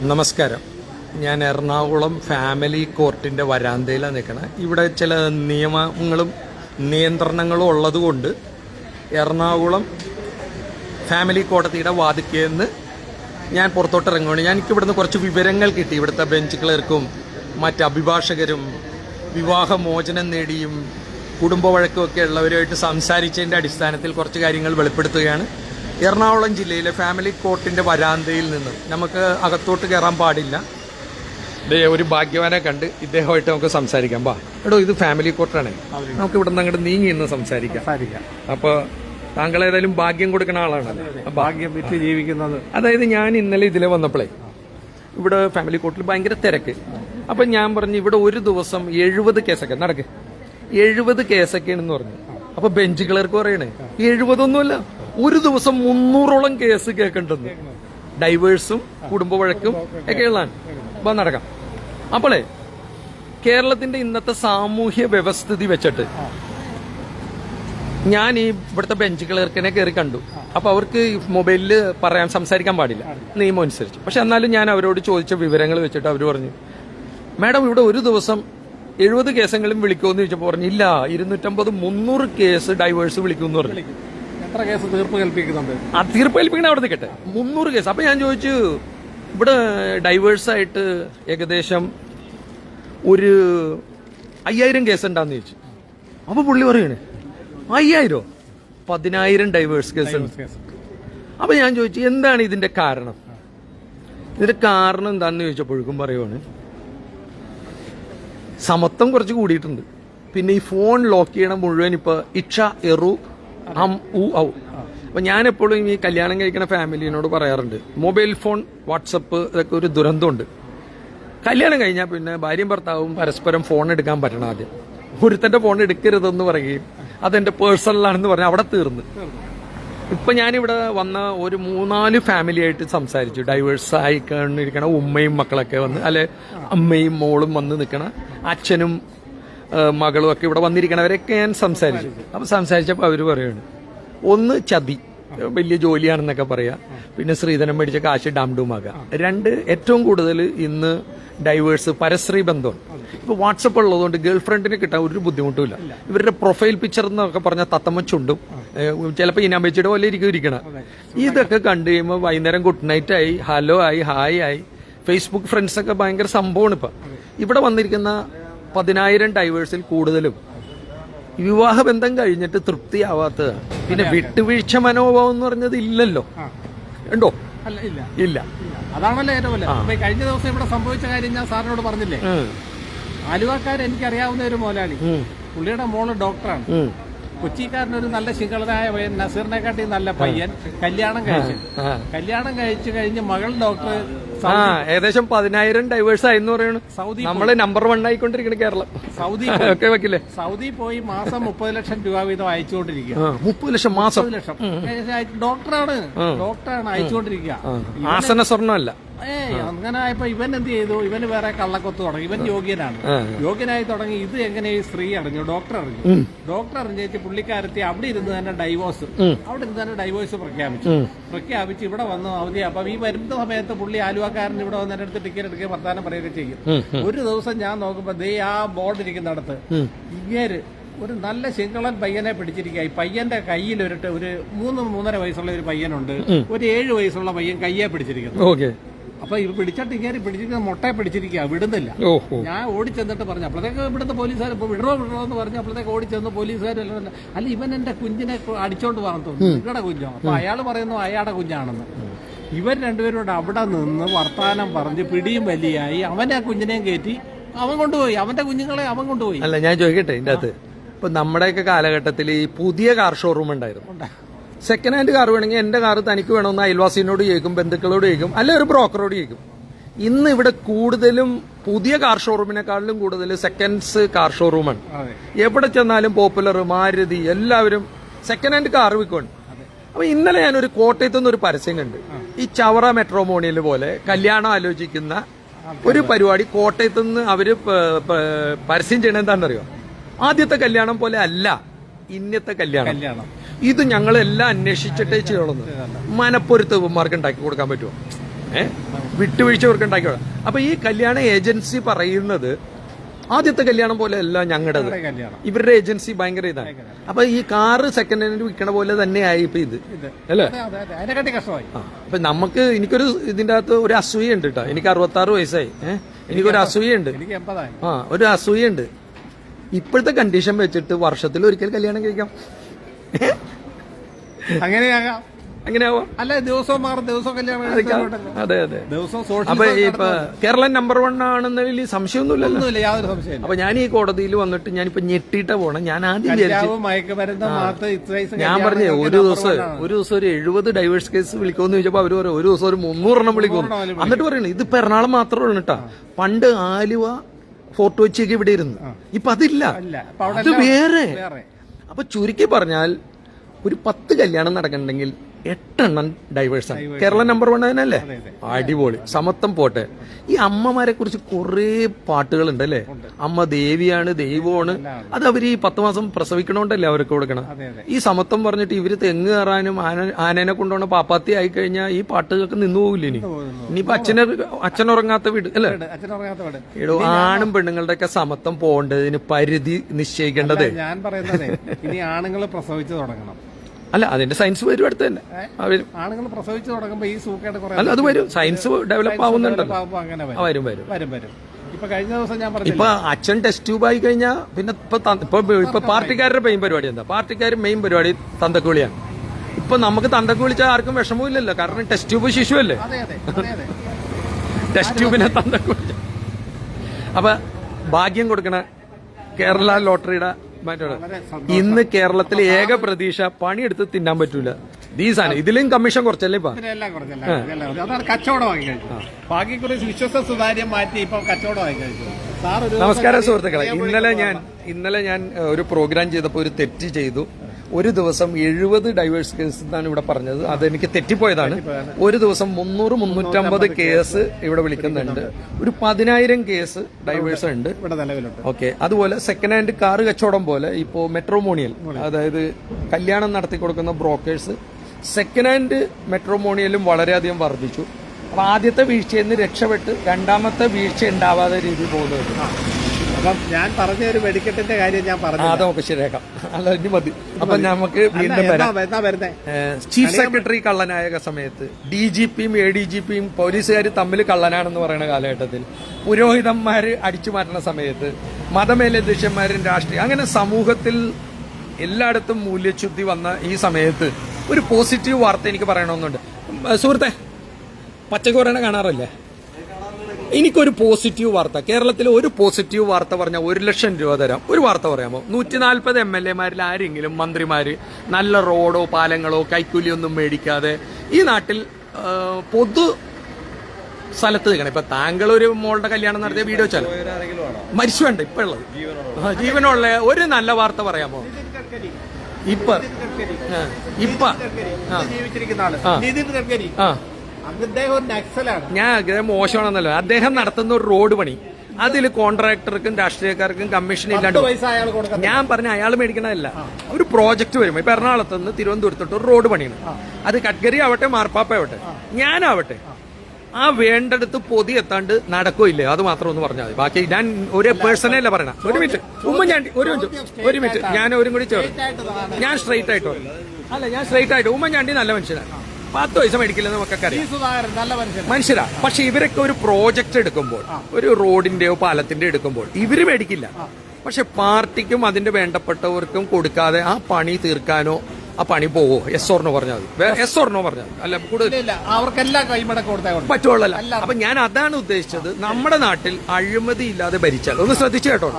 നമസ്കാരം. ഞാൻ എറണാകുളം ഫാമിലി കോർട്ടിന്റെ വരാന്തയിലാണ് നിൽക്കുന്നത് ഇവിടെ ചില നിയമങ്ങളും നിയന്ത്രണങ്ങളും ഉള്ളതുകൊണ്ട് എറണാകുളം ഫാമിലി കോടതിയുടെ വാതിക്കേന്ന് ഞാൻ പുറത്തോട്ട് ഇറങ്ങുകയാണ് ഞാൻ എനിക്ക് ഇവിടുന്ന് കുറച്ച് വിവരങ്ങൾ കിട്ടി. ഇവിടുത്തെ ബെഞ്ച് ക്ലർക്കും മറ്റ് അഭിഭാഷകരും വിവാഹമോചനം നേടിയും കുടുംബ വഴക്കുമൊക്കെ ഉള്ളവരുമായിട്ട് സംസാരിച്ചതിന്റെ അടിസ്ഥാനത്തിൽ കുറച്ച് കാര്യങ്ങൾ വെളിപ്പെടുത്തുകയാണ്. എറണാകുളം ജില്ലയിലെ ഫാമിലി കോർട്ടിന്റെ വരാന്തയിൽ നിന്ന് നമുക്ക് അകത്തോട്ട് കയറാൻ പാടില്ല. ഒരു ഭാഗ്യവാനെ കണ്ട് ഇദ്ദേഹമായിട്ട് നമുക്ക് സംസാരിക്കാം. വാ. എടോ ഇത് ഫാമിലി കോർട്ടാണ് നമുക്ക് ഇവിടെ നിന്ന് അങ്ങോട്ട് നീങ്ങി ഇന്ന് സംസാരിക്കാം. അപ്പോൾ താങ്കൾ ഏതായാലും ഭാഗ്യം കൊടുക്കുന്ന ആളാണ്. ഭാഗ്യം വിറ്റ് ജീവിക്കുന്നത്. അതായത് ഞാൻ ഇന്നലെ ഇതിലെ വന്നപ്പോഴേ ഇവിടെ ഫാമിലി കോർട്ടിൽ ഭയങ്കര തിരക്ക്. അപ്പൊ ഞാൻ പറഞ്ഞു ഇവിടെ ഒരു ദിവസം എഴുപത് കേസൊക്കെ നടക്ക്. എഴുപത് കേസൊക്കെയാണെന്ന് പറഞ്ഞു. അപ്പൊ ബെഞ്ച് ക്ലർക്ക് പറയണേ എഴുപതൊന്നുമല്ല. ഒരു ദിവസം മുന്നൂറോളം കേസ് കേൾക്കേണ്ടത് ഡൈവേഴ്സും കുടുംബ വഴക്കും ഒക്കെ ഉള്ളതാണ്. അപ്പൊ നടക്കാം. അപ്പോളേ കേരളത്തിന്റെ ഇന്നത്തെ സാമൂഹ്യ വ്യവസ്ഥിതി വെച്ചിട്ട് ഞാൻ ഈ ഇവിടുത്തെ ബെഞ്ച് ക്ലർക്കിനെ കയറി കണ്ടു അപ്പൊ അവർക്ക് മൊബൈലിൽ പറയാൻ സംസാരിക്കാൻ പാടില്ല. നിയമം അനുസരിച്ച് പക്ഷെ എന്നാലും ഞാൻ അവരോട് ചോദിച്ച വിവരങ്ങൾ വെച്ചിട്ട് അവർ പറഞ്ഞു മാഡം ഇവിടെ ഒരു ദിവസം എഴുപത് കേസെങ്കിലും വിളിക്കുമെന്ന് ചോദിച്ചപ്പോൾ പറഞ്ഞു ഇല്ല ഇരുന്നൂറ്റമ്പത് മുന്നൂറ് കേസ് ഡൈവേഴ്സ് വിളിക്കുമെന്ന് പറഞ്ഞു. എത്ര കേസ് തീർപ്പ് കൽപ്പിക്കുന്നുണ്ട് ആ തീർപ്പ് ഏൽപ്പിക്കണ അവിടെ നിൽക്കട്ടെ മുന്നൂറ് കേസ്. അപ്പൊ ഞാൻ ചോദിച്ചു ഇവിടെ ഡൈവേഴ്സ് ആയിട്ട് ഏകദേശം ഒരു അയ്യായിരം കേസ് ഉണ്ടാന്ന് ചോദിച്ചു. അപ്പൊ പുള്ളി പറയണേ അയ്യായിരോ? പതിനായിരം ഡൈവേഴ്സ് കേസ് ഉണ്ട്. അപ്പൊ ഞാൻ ചോദിച്ചു എന്താണ് ഇതിന്റെ കാരണം? ഇതിന്റെ കാരണം എന്താണെന്ന് ചോദിച്ചപ്പോഴേക്കും പറയുവാണ് സമത്വം കുറച്ച് കൂടിയിട്ടുണ്ട്. പിന്നെ ഈ ഫോൺ ലോക്ക് ചെയ്യണം മുഴുവൻ ഇപ്പൊ ഇക്ഷ എറു അം ഉ ഔ. ഞാൻ എപ്പോഴും ഈ കല്യാണം കഴിക്കുന്ന ഫാമിലിനോട് പറയാറുണ്ട് മൊബൈൽ ഫോൺ വാട്സപ്പ് ഇതൊക്കെ ഒരു ദുരന്തമുണ്ട്. കല്യാണം കഴിഞ്ഞാൽ പിന്നെ ഭാര്യയും ഭർത്താവും പരസ്പരം ഫോൺ എടുക്കാൻ പറ്റണം ആദ്യം. ഒരുത്തന്റെ ഫോൺ എടുക്കരുതെന്ന് പറയുകയും അതെന്റെ പേഴ്സണലാണെന്ന് പറഞ്ഞാൽ അവിടെ തീർന്ന്. ഇപ്പൊ ഞാനിവിടെ വന്ന ഒരു മൂന്നാൽ ഫാമിലി ആയിട്ട് സംസാരിച്ചു. ഡൈവേഴ്സ് ആയിക്കൊണ്ടിരിക്കണ കണ്ടിരിക്കണ ഉമ്മയും മക്കളൊക്കെ വന്ന് അല്ലെ അമ്മയും മോളും വന്ന് നിൽക്കണ അച്ഛനും മകളും ഒക്കെ ഇവിടെ വന്നിരിക്കണവരൊക്കെ ഞാൻ സംസാരിച്ചു. അപ്പൊ സംസാരിച്ചപ്പോൾ അവർ പറയാണ് ഒന്ന് ചതി വലിയ ജോലിയാണെന്നൊക്കെ പറയാ. പിന്നെ ശ്രീധനം മേടിച്ച കാശ് ഡാംഡുമാകാം രണ്ട് ഏറ്റവും കൂടുതൽ ഇന്ന് ഡൈവേഴ്സ് പരശ്രീ ബന്ധമാണ്. ഇപ്പൊ വാട്സപ്പ് ഉള്ളതുകൊണ്ട് ഗേൾ ഫ്രണ്ടിന് കിട്ടാൻ ഒരു ബുദ്ധിമുട്ടുമില്ല ഇവരുടെ പ്രൊഫൈൽ പിക്ചർ എന്നൊക്കെ പറഞ്ഞ തത്തമ്മ ചുണ്ടും ചിലപ്പോൾ വെച്ചിട്ട് പോലെ ഇരിക്കും ഇരിക്കണം ഇതൊക്കെ കണ്ടു കഴിയുമ്പോൾ വൈകുന്നേരം ഗുഡ് നൈറ്റ് ആയി ഹലോ ആയി ഹായ് ആയി. ഫേസ്ബുക്ക് ഫ്രണ്ട്സ് ഒക്കെ ഭയങ്കര സംഭവമാണ് ഇപ്പൊ. ഇവിടെ വന്നിരിക്കുന്ന പതിനായിരം ഡൈവേഴ്സിൽ കൂടുതലും. വിവാഹബന്ധം കഴിഞ്ഞിട്ട് തൃപ്തിയാവാത്ത പിന്നെ വിട്ടുവീഴ്ച മനോഭാവം എന്ന് പറഞ്ഞത് ഇല്ലല്ലോ. ഉണ്ടോ അല്ല ഇല്ല. അതാണല്ലോ ഏറ്റവും വലിയ കഴിഞ്ഞ ദിവസം ഇവിടെ സംഭവിച്ച കാര്യം ഞാൻ സാറിനോട് പറഞ്ഞില്ലേ? ആലുവാക്കാരൻ എനിക്കറിയാവുന്ന ഒരു മോലാളി. പുള്ളിയുടെ മോൾ ഡോക്ടറാണ്. കൊച്ചിക്കാരനൊരു നല്ല ശിഖളനായ പയ്യൻ നസീറിനെ കാട്ടി നല്ല പയ്യൻ കല്യാണം കഴിച്ചു. കല്യാണം കഴിച്ചു കഴിഞ്ഞ് മകൾ ഡോക്ടർ ആ ഏകദേശം പതിനായിരം ഡൈവേഴ്സ് ആയി എന്ന് പറയുന്നു സൗദി നമ്മൾ നമ്പർ വൺ ആയിക്കൊണ്ടിരിക്കുന്ന കേരളം. സൗദി ഒക്കെ വെക്കില്ലേ സൗദി പോയി മാസം മുപ്പത് ലക്ഷം രൂപ വീതം അയച്ചുകൊണ്ടിരിക്കുക. മുപ്പത് ലക്ഷം മാസം? ലക്ഷം. ഡോക്ടറാണ് ഡോക്ടറാണ് അയച്ചുകൊണ്ടിരിക്കുക. ആസന സ്വർണമല്ല. ഏയ് അങ്ങനെ ആയപ്പോ ഇവൻ എന്ത് ചെയ്തു? ഇവന് വേറെ കള്ളക്കൊത്ത് തുടങ്ങി. ഇവൻ യോഗ്യനാണ്. യോഗ്യനായി തുടങ്ങി. ഇത് എങ്ങനെ ഈ സ്ത്രീ അറിഞ്ഞു? ഡോക്ടർ അറിഞ്ഞു. ഡോക്ടർ അറിഞ്ഞേച്ച് പുള്ളിക്കാരത്തി അവിടെ ഇരുന്ന് തന്നെ ഡൈവോഴ്സ് അവിടെ ഇരുന്ന് തന്നെ ഡൈവോഴ്സ് പ്രഖ്യാപിച്ചു. പ്രഖ്യാപിച്ച് ഇവിടെ വന്നു അവധി. അപ്പൊ ഈ വരുന്ന സമയത്ത് പുള്ളി ആലുവാക്കാരൻ ഇവിടെ വന്ന് അടുത്ത് ടിക്കറ്റ് എടുക്കുകയും വർത്താനം പറയുക ചെയ്യും. ഒരു ദിവസം ഞാൻ നോക്കുമ്പോ ദേ ആ ബോർഡ് ഇരിക്കുന്നിടത്ത് ഇങ്ങേര് ഒരു നല്ല ശിങ്കളൻ പയ്യനെ പിടിച്ചിരിക്കുക ഈ പയ്യന്റെ കയ്യിൽ ഒരു ഒരു മൂന്ന് മൂന്നര വയസ്സുള്ള ഒരു പയ്യനുണ്ട്. ഒരു ഏഴ് വയസ്സുള്ള പയ്യൻ കയ്യെ പിടിച്ചിരിക്കുന്നു. ഓക്കെ. അപ്പൊ ഇവ പിടിച്ചിട്ട് ഇങ്ങനെ പിടിച്ചിരിക്കുന്ന മുട്ടയെ പിടിച്ചിരിക്കുക വിടുന്നില്ല. ഞാൻ ഓടിച്ചെന്നിട്ട് പറഞ്ഞു അപ്പോഴത്തേക്ക് ഇവിടുത്തെ പോലീസുകാർ ഇപ്പൊ വിടണോ വിടണോ എന്ന് പറഞ്ഞു അപ്പോഴത്തേക്ക് ഓടിച്ചെന്ന് പോലീസുകാർ എല്ലാം അല്ല ഇവൻ എന്റെ കുഞ്ഞിനെ അടിച്ചോണ്ട് പോകാൻ തോന്നുന്നു. നിങ്ങളുടെ കുഞ്ഞോ? അപ്പൊ അയാൾ പറയുന്നു അയാളുടെ കുഞ്ഞാണെന്ന്. ഇവൻ രണ്ടുപേരും കൂടെ അവിടെ നിന്ന് വർത്താനം പറഞ്ഞ് പിടിയും വലിയായി അവനെ കുഞ്ഞിനെയും കയറ്റി അവൻ കൊണ്ടുപോയി. അവന്റെ കുഞ്ഞുങ്ങളെ അവൻ കൊണ്ടുപോയി. അല്ല ഞാൻ ചോദിക്കട്ടെ ഇതിന്റെ അകത്ത്? ഇപ്പൊ നമ്മുടെയൊക്കെ കാലഘട്ടത്തിൽ ഈ പുതിയ കാർ ഷോറൂം ഉണ്ടായിരുന്നു. സെക്കൻഡ് ഹാൻഡ് കാർ വേണമെങ്കിൽ എന്റെ കാർ തനിക്ക് വേണമെന്ന് അയൽവാസിനോട് ചോദിക്കും ബന്ധുക്കളോട് ചോദിക്കും അല്ലെ ഒരു ബ്രോക്കറോട് ചോദിക്കും. ഇന്ന് ഇവിടെ കൂടുതലും പുതിയ കാർ ഷോറൂമിനെക്കാളിലും കൂടുതൽ സെക്കൻഡ്സ് കാർ ഷോറൂമാണ് എവിടെ ചെന്നാലും പോപ്പുലർ മാരുതി എല്ലാവരും സെക്കൻഡ് ഹാൻഡ് കാർ വിൽക്കുവാണ്. അപ്പൊ ഇന്നലെ ഞാനൊരു കോട്ടയത്ത് നിന്ന് ഒരു പരസ്യം കണ്ട്. ഈ ചവറ മെട്രോമോണിയൽ പോലെ കല്യാണം ആലോചിക്കുന്ന ഒരു പരിപാടി കോട്ടയത്ത് നിന്ന് അവർ പരസ്യം ചെയ്യണത് എന്താണെന്നറിയോ? ആദ്യത്തെ കല്യാണം പോലെ അല്ല ഇന്നത്തെ കല്യാണം. കല്യാണം. ഇത് ഞങ്ങളെല്ലാം അന്വേഷിച്ചിട്ടേ ചെയ്യുള്ളൂ. മനപ്പൊരുത്തവന്മാർക്ക് ഉണ്ടാക്കി കൊടുക്കാൻ പറ്റുമോ? ഏഹ് വിട്ടുവീഴ്ച ഉണ്ടാക്കി കൊടുക്കാം. അപ്പൊ ഈ കല്യാണ ഏജൻസി പറയുന്നത് ആദ്യത്തെ കല്യാണം പോലെ അല്ല ഞങ്ങളുടേത് കല്യാണം. ഇവരുടെ ഏജൻസി ഭയങ്കര ഇതാണ്. അപ്പൊ ഈ കാറ് സെക്കൻഡ് ഹാൻഡ് വിൽക്കണ പോലെ തന്നെയായി ഇപ്പൊ ഇത്. അല്ലേ? അപ്പൊ നമുക്ക് എനിക്കൊരു ഇതിന്റെ അകത്ത് ഒരു അസൂയ ഉണ്ട് കേട്ടോ എനിക്ക് അറുപത്തി ആറ് വയസ്സായി. ഏഹ് എനിക്കൊരു എനിക്ക് എൺപതായി. ആ ഒരു അസൂയ ഉണ്ട് ഇപ്പോഴത്തെ കണ്ടീഷൻ വെച്ചിട്ട് വർഷത്തിൽ ഒരിക്കൽ കല്യാണം കഴിക്കാം. അങ്ങനെയാകാം. അങ്ങനെയാവാം. അല്ല ദിവസവും മാറും. ദിവസവും കല്യാണം അതെ അതെ. ദിവസവും അപ്പൊ ഇപ്പൊ കേരളം നമ്പർ വൺ ആണെന്നതിൽ സംശയമൊന്നുമില്ല ഒന്നുമില്ല യാതൊരു സംശയം അപ്പൊ ഞാൻ ഈ കോടതിയിൽ വന്നിട്ട് ഞാനിപ്പോ ഞെട്ടിയിട്ടാ പോണം. ഞാൻ ആദ്യം ഞാൻ പറഞ്ഞു ഒരു ദിവസം ഒരു ദിവസം ഒരു എഴുപത് ഡൈവേഴ്സ് കേസ് വിളിക്കുമെന്ന് ചോദിച്ചപ്പോ അവർ പറയും ഒരു ദിവസം ഒരു മുന്നൂറെണ്ണം വിളിക്കും. എന്നിട്ട് പറയണേ ഇത് എറണാകുളം മാത്രമേ ഉള്ളൂ കേട്ടാ പണ്ട് ആലുവ ഫോർട്ട് കൊച്ചിയൊക്കെ ഇവിടെ ഇരുന്നു. ഇപ്പൊ അതില്ല. അത് വേറെ. വേറെ അപ്പൊ ചുരുക്കി പറഞ്ഞാൽ ഒരു പത്ത് കല്യാണം നടക്കണമെങ്കിൽ എട്ടെണ്ണം ആണ്. കേരള നമ്പർ വൺ അതിനല്ലേ അതെ, അതെ. അടിപൊളി. സമത്വം പോട്ടെ. ഈ അമ്മമാരെ കുറിച്ച് കുറേ പാട്ടുകളുണ്ട് അല്ലേ? അമ്മ ദേവിയാണ് ദൈവമാണ്. അത് അവർ ഈ പത്ത് മാസം പ്രസവിക്കണോണ്ടല്ലേ അവർക്ക് കൊടുക്കണം? ഈ സമത്വം പറഞ്ഞിട്ട് ഇവർ തെങ്ങ് കയറാനും ആന ആനേനെ കൊണ്ടുപോണ പാപ്പാത്തി ആയി കഴിഞ്ഞാൽ ഈ പാട്ടുകൾക്ക് നിന്നു പോകില്ല ഇനി? ഇനിയിപ്പോ അച്ഛനെ അച്ഛൻ ഉറങ്ങാത്ത വീട് അല്ലേ? എടോ ആണും പെണ്ണുങ്ങളുടെ ഒക്കെ സമത്വം പോകേണ്ടതിന് പരിധി നിശ്ചയിക്കേണ്ടത്. ഞാൻ പറയുന്നത് ഇനി ആണുങ്ങൾ പ്രസവിച്ചു തുടങ്ങണം. അല്ല അതിന്റെ സയൻസ് വരും അടുത്ത് തന്നെ. അവരും ആണുങ്ങൾ പ്രസവിച്ചു തുടങ്ങുമ്പോ ഈ അല്ല അത് വരും. സയൻസ് ഡെവലപ്പ് ആവുന്നുണ്ട്. വരും. വരും വരും. വരും ഇപ്പൊ കഴിഞ്ഞ ദിവസം ഞാൻ പറഞ്ഞു ഇപ്പൊ അച്ഛൻ ടെസ്റ്റ് ട്യൂബ് ആയി കഴിഞ്ഞാൽ പിന്നെ ഇപ്പൊ ഇപ്പൊ പാർട്ടിക്കാരുടെ മെയിൻ പരിപാടി എന്താ? പാർട്ടിക്കാർ മെയിൻ പരിപാടി തന്തക്കുളിയാണ്. ഇപ്പൊ നമുക്ക് തന്തക്ക് വിളിച്ചാൽ ആർക്കും വിഷമമില്ലല്ലോ കാരണം ടെസ്റ്റ് ട്യൂബ് ശിശു അല്ലേ അതെ അതെ അതെ. അതെ ടെസ്റ്റ് ട്യൂബിനെ തന്തക്ക് വിളിച്ച അപ്പൊ ഭാഗ്യം കൊടുക്കണ കേരള ലോട്ടറിയുടെ ഇന്ന് കേരളത്തിലെ ഏക പ്രതീക്ഷ പണിയെടുത്ത് തിന്നാൻ പറ്റൂല. ഈ സാധനം ഇതിലും കമ്മീഷൻ കുറച്ചല്ലേ ഇപ്പൊ. അതാണ് കഴിച്ചു വിശ്വസ സുതാര്യം മാറ്റി ഇപ്പൊ കഴിച്ചു നമസ്കാരം സുഹൃത്തുക്കളെ. ഇന്നലെ ഞാൻ ഇന്നലെ ഞാൻ ഒരു പ്രോഗ്രാം ചെയ്തപ്പോൾ ഒരു തെറ്റ് ചെയ്തു. ഒരു ദിവസം എഴുപത് ഡൈവേഴ്സ് കേസ് എന്നാണ് ഇവിടെ പറഞ്ഞത്. അതെനിക്ക് തെറ്റിപ്പോയതാണ്. ഒരു ദിവസം മുന്നൂറ് മുന്നൂറ്റമ്പത് കേസ് ഇവിടെ വിളിക്കുന്നുണ്ട്. ഒരു പതിനായിരം കേസ് ഡൈവേഴ്സ് ഉണ്ട്. ഓക്കെ അതുപോലെ സെക്കൻഡ് ഹാൻഡ് കാർ കച്ചവടം പോലെ ഇപ്പോൾ മെട്രോമോണിയൽ അതായത് കല്യാണം നടത്തി കൊടുക്കുന്ന ബ്രോക്കേഴ്സ് സെക്കൻഡ് ഹാൻഡ് മെട്രോമോണിയലും വളരെയധികം വർദ്ധിച്ചു. അപ്പോൾ ആദ്യത്തെ വീഴ്ചയിൽ നിന്ന് രക്ഷപ്പെട്ട് രണ്ടാമത്തെ വീഴ്ച ഉണ്ടാവാതെ രീതിയിൽ പോകുന്നത് അപ്പം ഞാൻ പറഞ്ഞ ഒരു വെടിക്കെട്ടിന്റെ കാര്യം ഞാൻ പറഞ്ഞു അത് നമുക്ക് ശരിയാക്കാം. അല്ല ഇനി മതി. അപ്പൊ നമുക്ക് വീണ്ടും വരാം. ചീഫ് സെക്രട്ടറി കള്ളനായ സമയത്ത് ഡി ജി പിയും എ ഡി ജി പിയും പോലീസുകാർ തമ്മിൽ കള്ളനാണെന്ന് പറയുന്ന കാലഘട്ടത്തിൽ പുരോഹിതന്മാര് അടിച്ചു മാറ്റുന്ന സമയത്ത് മതമേലധ്യക്ഷന്മാരും രാഷ്ട്രീയം അങ്ങനെ സമൂഹത്തിൽ എല്ലായിടത്തും മൂല്യച്യുതി വന്ന ഈ സമയത്ത് ഒരു പോസിറ്റീവ് വാർത്ത എനിക്ക് പറയണമെന്നുണ്ട്. സുഹൃത്തെ പച്ചക്കോരണ കാണാറില്ലേ? എനിക്കൊരു പോസിറ്റീവ് വാർത്ത. കേരളത്തിൽ ഒരു പോസിറ്റീവ് വാർത്ത പറഞ്ഞാൽ ഒരു ലക്ഷം രൂപ തരാം. ഒരു വാർത്ത പറയാമോ? നൂറ്റി നാൽപ്പത് എം എൽ എമാരിൽ ആരെങ്കിലും മന്ത്രിമാര് നല്ല റോഡോ പാലങ്ങളോ കൈക്കൂലിയൊന്നും മേടിക്കാതെ ഈ നാട്ടിൽ പൊതു സ്ഥലത്ത് നിൽക്കണം. ഇപ്പൊ താങ്കൾ ഒരു മോളുടെ കല്യാണം നടത്തിയ വീഡിയോ വെച്ചാൽ മരിച്ചു വേണ്ട ഇപ്പൊ ഉള്ളത്. ജീവനുള്ള ഒരു നല്ല വാർത്ത പറയാമോ? ഇപ്പൊ. ഇപ്പൊ. നിതിൻ ഗഡ്കരി. ഞാൻ അദ്ദേഹം മോശമാണെന്നല്ലോ. അദ്ദേഹം നടത്തുന്ന ഒരു റോഡ് പണി. അതിൽ കോൺട്രാക്ടർക്കും രാഷ്ട്രീയക്കാർക്കും കമ്മീഷൻ ഇല്ലാണ്ട് ഞാൻ പറഞ്ഞ അയാൾ മേടിക്കണതല്ല. ഒരു പ്രോജക്റ്റ് വരും. ഇപ്പൊ എറണാകുളത്ത് നിന്ന് തിരുവനന്തപുരത്തോട്ട് ഒരു റോഡ് പണിയാണ്. അത് കട്ട്ഗരി ആവട്ടെ മാർപ്പാപ്പ ആവട്ടെ ഞാനാവട്ടെ. ആ. വേണ്ടടുത്ത് പൊതി എത്താണ്ട് നടക്കോ ഇല്ലേ അത് മാത്രം ഒന്ന് പറഞ്ഞാൽ മതി. ബാക്കി ഞാൻ ഒരു പേഴ്സണല്ല പറയണ. ഒരു മിനിറ്റ് ഉമ്മൻചാണ്ടി ഒരു മിനിറ്റ് ഒരു മിനിറ്റ് ഞാൻ ഒരു കൂടി ഞാൻ സ്ട്രൈറ്റ് ആയിട്ട്. അല്ല ഞാൻ സ്ട്രൈറ്റ് ആയിട്ട്. ഉമ്മൻചാണ്ടി നല്ല മനുഷ്യനാണ്. പത്ത് പൈസ മേടിക്കില്ലെന്ന് നമുക്കൊക്കെ അറിയാം മനുഷ്യരാ. പക്ഷെ ഇവരൊക്കെ ഒരു പ്രോജക്റ്റ് എടുക്കുമ്പോൾ ഒരു റോഡിന്റെയോ പാലത്തിന്റെ എടുക്കുമ്പോൾ ഇവർ മേടിക്കില്ല. പക്ഷെ പാർട്ടിക്കും അതിന്റെ വേണ്ടപ്പെട്ടവർക്കും കൊടുക്കാതെ ആ പണി തീർക്കാനോ ആ പണി പോവോ? എസ് ഓർണോ പറഞ്ഞാൽ മതി. എസ് ഓർണോ പറഞ്ഞാൽ അല്ല കൂടുതൽ അവർക്കെല്ലാം കൈമടക്കം കൊടുത്തേ കൊടുത്തു പറ്റുള്ളല്ല അപ്പൊ ഞാൻ അതാണ് ഉദ്ദേശിച്ചത് നമ്മുടെ നാട്ടിൽ അഴിമതി ഇല്ലാതെ ഭരിച്ചാൽ. ഒന്ന് ശ്രദ്ധിച്ചു കേട്ടോ.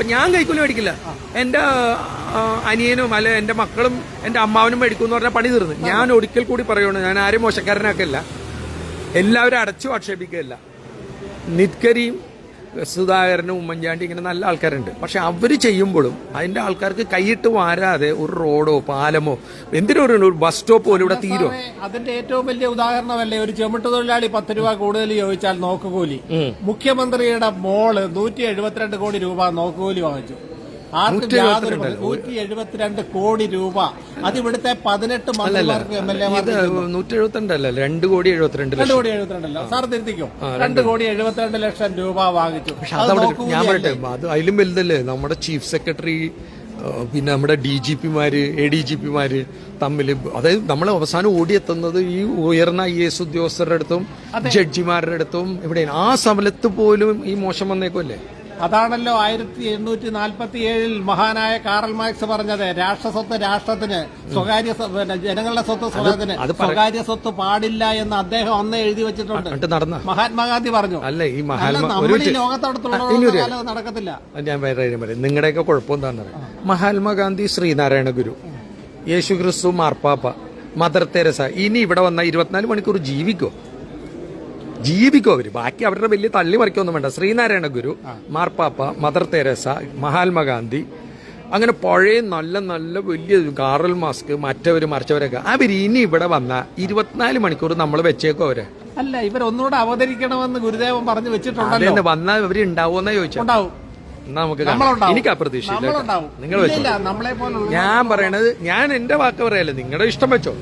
അപ്പൊ ഞാൻ കൈക്കൂലി മേടിക്കില്ല. എന്റെ അനിയനും അല്ലെ എന്റെ മക്കളും എന്റെ അമ്മാവനും മേടിക്കും എന്ന് പറഞ്ഞാൽ പണി തീർന്നു. ഞാൻ ഒരിക്കൽ കൂടി പറയുകയാണ് ഞാൻ ആരും മോശക്കാരനാക്കല്ല. എല്ലാവരും അടച്ചു ആക്ഷേപിക്കുകയല്ല. നിത്കരിയും സുധാകരനും ഉമ്മൻചാണ്ടി ഇങ്ങനെ നല്ല ആൾക്കാരുണ്ട്. പക്ഷെ അവർ ചെയ്യുമ്പോഴും അതിന്റെ ആൾക്കാർക്ക് കൈയിട്ട് വാരാതെ ഒരു റോഡോ പാലമോ എന്തിനോ ഒരു ഒരു ബസ് സ്റ്റോപ്പ് പോലും ഇവിടെ തീരോ? അതിന്റെ ഏറ്റവും വലിയ ഉദാഹരണമല്ലേ ഒരു ചെമിട്ട് തൊഴിലാളി പത്ത് രൂപ കൂടുതൽ ചോദിച്ചാൽ നോക്കുകൂലി. മുഖ്യമന്ത്രിയുടെ മോൾ നൂറ്റി എഴുപത്തിരണ്ട് കോടി രൂപ നോക്കുകൂലി വാങ്ങിച്ചു. ആർക്കും യാതൊരു നൂറ്റി എഴുപത്തിരണ്ട് കോടി രൂപ. അത് ഇവിടുത്തെ പതിനെട്ട് മന്ത്രിമാർക്കും എം എൽ അല്ല രണ്ട് കോടി എഴുപത്തിരണ്ട് രണ്ട് കോടി എഴുപത്തിരണ്ടല്ലോ. സാർ തിരുത്തിക്കും? രണ്ട് കോടി എഴുപത്തിരണ്ട് ലക്ഷം രൂപ വാങ്ങിച്ചു. ഞാൻ? പറയട്ടെ അത് അതിലും വലുതല്ലേ? നമ്മുടെ ചീഫ് സെക്രട്ടറി പിന്നെ നമ്മുടെ ഡി ജി പിമാര് എ ഡി ജി പിമാര് തമ്മിൽ അതായത് നമ്മൾ അവസാനം ഓടിയെത്തുന്നത് ഈ ഉയർന്ന ഐ എസ് ഉദ്യോഗസ്ഥരുടെ അടുത്തും ജഡ്ജിമാരുടെ അടുത്തും എവിടെയാണ് ആ സമലത്ത് പോലും ഈ മോശം വന്നേക്കുമല്ലേ അതാണല്ലോ ആയിരത്തി എണ്ണൂറ്റി നാൽപ്പത്തി ഏഴിൽ മഹാനായ കാറൽ മാർക്സ് പറഞ്ഞത്. രാഷ്ട്രസ്വത്ത് രാഷ്ട്രത്തിന് സ്വകാര്യ ജനങ്ങളുടെ സ്വത്ത് സ്വകാര്യത്തിന്. സ്വകാര്യ സ്വത്ത് പാടില്ല എന്ന് അദ്ദേഹം അന്ന് എഴുതി വെച്ചിട്ടുണ്ട്. മഹാത്മാഗാന്ധി പറഞ്ഞു. അല്ല ഈ ലോകത്തോടത്തോളം നടക്കത്തില്ല. ഞാൻ വേറെ പറയാം. നിങ്ങളുടെയൊക്കെ കുഴപ്പം എന്താണെന്ന് അറിയാം? മഹാത്മാഗാന്ധി ശ്രീനാരായണ ഗുരു യേശു ക്രിസ്തു മാർപ്പാപ്പ മദർ തെരസ ഇനി ഇവിടെ വന്ന ഇരുപത്തിനാല് മണിക്കൂർ ജീവിക്കോ? ജീവിക്കോ അവർ? ബാക്കി അവരുടെ വലിയ തള്ളി മറിക്കൊന്നും വേണ്ട. ശ്രീനാരായണ ഗുരു മാർപ്പാപ്പ മദർ തെരേസ മഹാത്മാഗാന്ധി അങ്ങനെ പഴയ നല്ല നല്ല വലിയ കാറൽ മാസ്ക് മറ്റവര് മറിച്ചവരൊക്കെ. അവർ ഇനി ഇവിടെ വന്ന ഇരുപത്തിനാല് മണിക്കൂർ നമ്മൾ വെച്ചേക്കും അവരെ? അല്ല ഇവർ ഒന്നുകൂടെ അവതരിക്കണമെന്ന് ഗുരുദേവൻ പറഞ്ഞു വെച്ചിട്ടുണ്ടല്ലോ. അതെന്നെ വന്നാൽ ഇവർ ഉണ്ടാവുമെന്നാ ചോദിച്ചാ. നമുക്ക് എനിക്ക് നിങ്ങൾ വെച്ചോ. ഞാൻ പറയണത് ഞാൻ എന്റെ വാക്ക് പറയല്ലേ നിങ്ങളുടെ ഇഷ്ടം വെച്ചോ.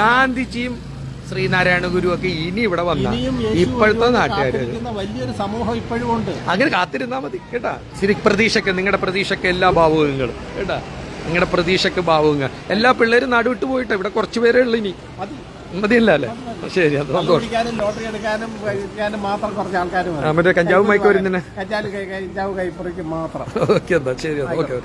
ഗാന്ധിജിയും ശ്രീനാരായണ ഗുരു ഒക്കെ ഇനി ഇവിടെ വന്ന ഇപ്പോഴത്തെ നാട്ടുകാര്. വലിയൊരു സമൂഹം ഇപ്പോഴും ഉണ്ട്. അങ്ങനെ കാത്തിരുന്നാ മതി കേട്ടാ? ശരി പ്രതീക്ഷക്ക് നിങ്ങളുടെ പ്രതീക്ഷക്ക് എല്ലാ ഭാവുകങ്ങളും കേട്ടാ? നിങ്ങളുടെ പ്രതീക്ഷക്ക് ഭാവുകങ്ങൾ. എല്ലാ പിള്ളേരും നാടുവിട്ട് പോയിട്ട്? ഇവിടെ കുറച്ചു പേരേ ഉള്ളു ഇനി. മതി. മതിയല്ല അല്ലേ? ശരി അത് സന്തോഷം. ലോട്ടറി എടുക്കാനും മാത്രം കുറച്ച് ആൾക്കാർ മറ്റേ കഞ്ചാവ് മയക്ക് വരുന്നതിനെ കഞ്ചാവ് കഞ്ചാവ് കൈപ്പറിക്ക് മാത്രം. ഓക്കെ എന്താ ശരി ഓക്കെ